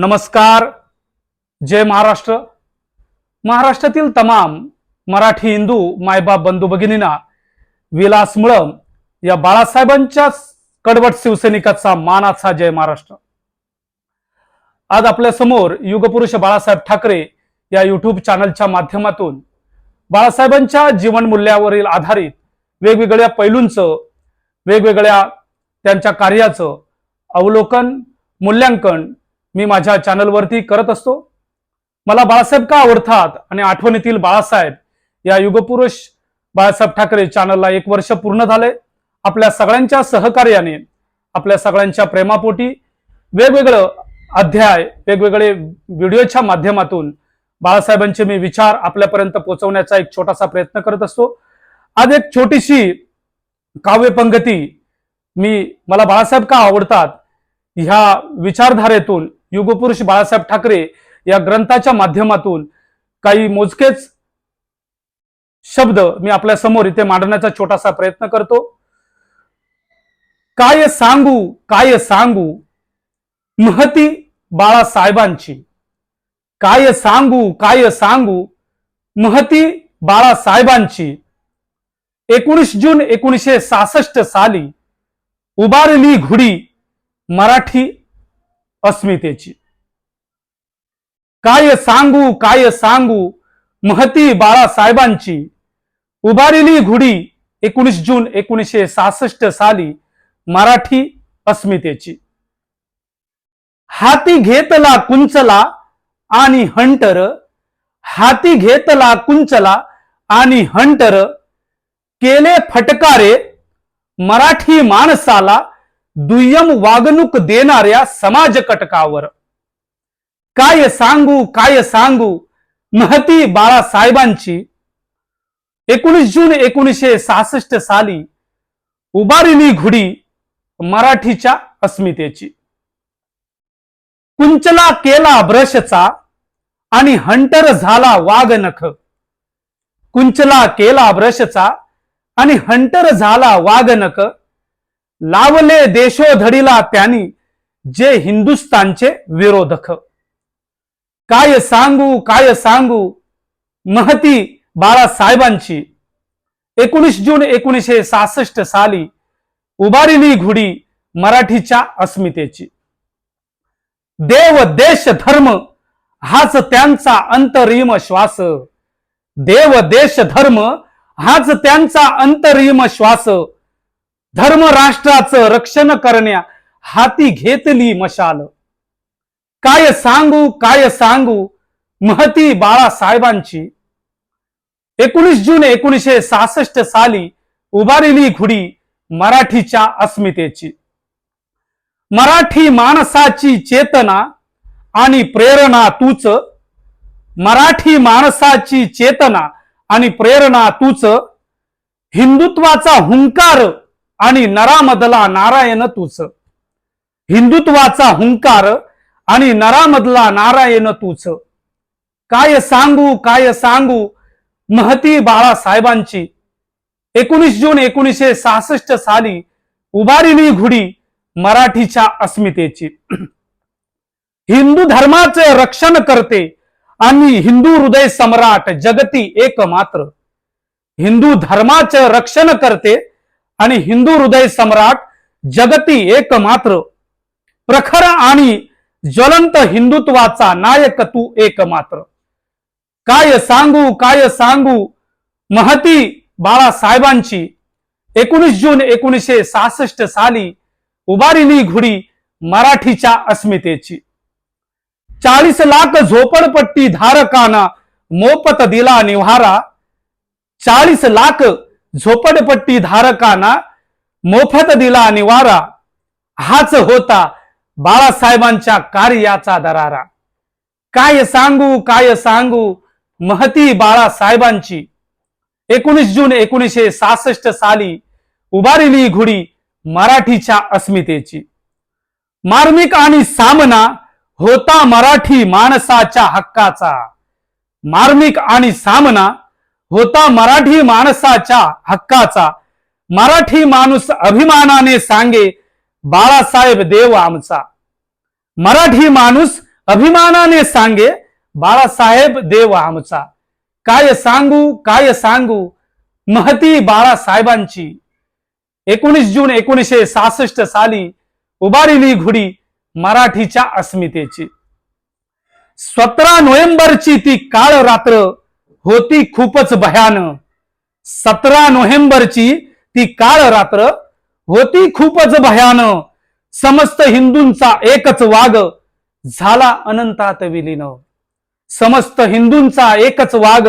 नमस्कार. जय महाराष्ट्र. महाराष्ट्रातील तमाम मराठी हिंदू मायबाप बंधू भगिनींना विलास मुळम या बाळासाहेबांच्या कडवट शिवसैनिकाचा मानाचा जय महाराष्ट्र. आज आपल्यासमोर युगपुरुष बाळासाहेब ठाकरे या युट्यूब चॅनलच्या माध्यमातून बाळासाहेबांच्या जीवन मूल्यावरील आधारित वेगवेगळ्या पैलूंचं वेगवेगळ्या त्यांच्या कार्याचं अवलोकन मूल्यांकन मी माझ्या चॅनलवरती करत असतो. मला बाळासाहेब का आवडतात आणि आठवणीतील बाळासाहेब या युगपुरुष बाळासाहेब ठाकरे चॅनलला एक वर्ष पूर्ण झाले. आपल्या सगळ्यांच्या सहकार्याने आपल्या सगळ्यांच्या प्रेमापोटी वेगवेगळं अध्याय वेगवेगळे व्हिडिओच्या माध्यमातून बाळासाहेबांचे मी विचार आपल्यापर्यंत पोहोचवण्याचा एक छोटासा प्रयत्न करत असतो. आज एक छोटीशी काव्यपंगती मी मला बाळासाहेब का आवडतात ह्या विचारधारेतून युगपुरुष बाळासाहेब ठाकरे या ग्रंथाच्या माध्यमातून काही मोजकेच शब्द मी आपल्यासमोर इथे मांडण्याचा छोटासा प्रयत्न करतो. काय सांगू काय सांगू महती बाळासाहेबांची. काय सांगू काय सांगू महती बाळासाहेबांची. एकोणीस जून एकोणीसशे सासष्ट साली उभारली घुडी मराठी अस्मितेची. काय सांगू काय सांगू? महती बाळासाहेबांची उभारिली घुडी एकोणीस जून एकोणीसशे सहासष्ट साली मराठी अस्मितेची. हाती घेतला कुंचला आणि हंटर हाती घेतला कुंचला आणि हंटर केले फटकारे मराठी माणसाला दुय्यम वागणूक देणाऱ्या समाज कटकावर. काय सांगू काय सांगू? महती बाळासाहेबांची एकोणीस जून एकोणीसशे सहासष्ट साली उभारली घुडी मराठीच्या अस्मितेची. कुंचला केला ब्रशचा आणि हंटर झाला वाघनख कुंचला केला ब्रशचा आणि हंटर झाला वाघनक लावले देशोधडीला त्यांनी जे हिंदुस्तानचे विरोधक. काय सांगू काय सांगू? महती बाळासाहेबांची एकोणीस जून एकोणीसशे सहासष्ट साली उभारिली घुडी मराठीच्या अस्मितेची. देव देश धर्म हाच त्यांचा अंतरिम श्वास. देव देश धर्म हाच त्यांचा अंतरिम श्वास. धर्म राष्ट्राचं रक्षण करण्या हाती घेतली मशाल. काय सांगू काय सांगू महती बाळासाहेबांची. एकोणीस जून एकोणीसशे सहासष्ट साली उभारलेली घुडी मराठीच्या अस्मितेची. मराठी माणसाची चेतना आणि प्रेरणा तूच. मराठी माणसाची चेतना आणि प्रेरणा तूच. हिंदुत्वाचा हुंकार आणि नरामधला नारायण तूच हिंदुत्वाचा हुंकार आणि नरामधला नारायण तूच काय सांगू काय सांगू? महती बाळासाहेबांची. एकोणीस जून एकोणीसशे सहासष्ट साली उभारिली घुडी मराठीच्या अस्मितेची. हिंदू धर्माचे रक्षण करते आणि हिंदू हृदय सम्राट जगती एकमात्र. हिंदू धर्माचे रक्षण करते आणि हिंदू हृदय सम्राट जगती एकमात्र प्रखर आणि ज्वलंत हिंदुत्वाचा नायक तू एकमात्र. काय सांगू काय सांगू महती बाळासाहेबांची एकोणीस जून एकोणीसशे सहासष्ट साली उभारिली घुडी मराठीच्या अस्मितेची. चाळीस लाख झोपडपट्टी धारकांना मोफत दिला निवारा चाळीस लाख झोपडपट्टी धारकांना मोफत दिला निवारा. हाच होता बाळासाहेबांच्या कार्याचा दरारा. काय सांगू काय सांगू? महती बाळासाहेबांची. एकोणीस जून एकोणीसशे सहासष्ट साली उभारली घुडी मराठीच्या अस्मितेची. मार्मिक आणि सामना होता मराठी माणसाच्या हक्काचा. मार्मिक आणि सामना होता मराठी माणसाच्या हक्काचा. मराठी माणूस अभिमानाने सांगे बाळासाहेब देव आमचा. मराठी माणूस अभिमानाने सांगे बाळासाहेब देव आमचा. काय सांगू काय सांगू? महती बाळासाहेबांची. एकोणीस जून एकोणीसशे सहासष्ट साली उभारिली घुडी मराठीच्या अस्मितेची. सतरा नोव्हेंबरची ती काळ रात्र होती खूपच भयान सतरा नोव्हेंबरची ती काळ रात्र होती खूपच भयान समस्त हिंदूंचा एकच वाग झाला अनंतात विलीन. समस्त हिंदूंचा एकच वाग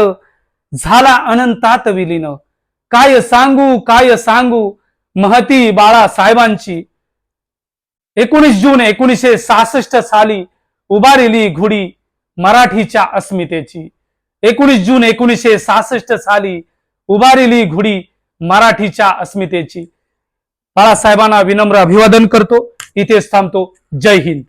झाला अनंतात विलीन. काय सांगू काय सांगू महती बाळासाहेबांची. एकोणीस जून एकोणीसशे सहासष्ट साली उभारिली घुडी मराठीच्या अस्मितेची. एकोणीस जून एकोणीसशे सहासष्ट साली उभारिली घुडी मराठीच्या अस्मितेची. बाळासाहेबांना विनम्र अभिवादन करतो. इथेच थांबतो. जय हिंद.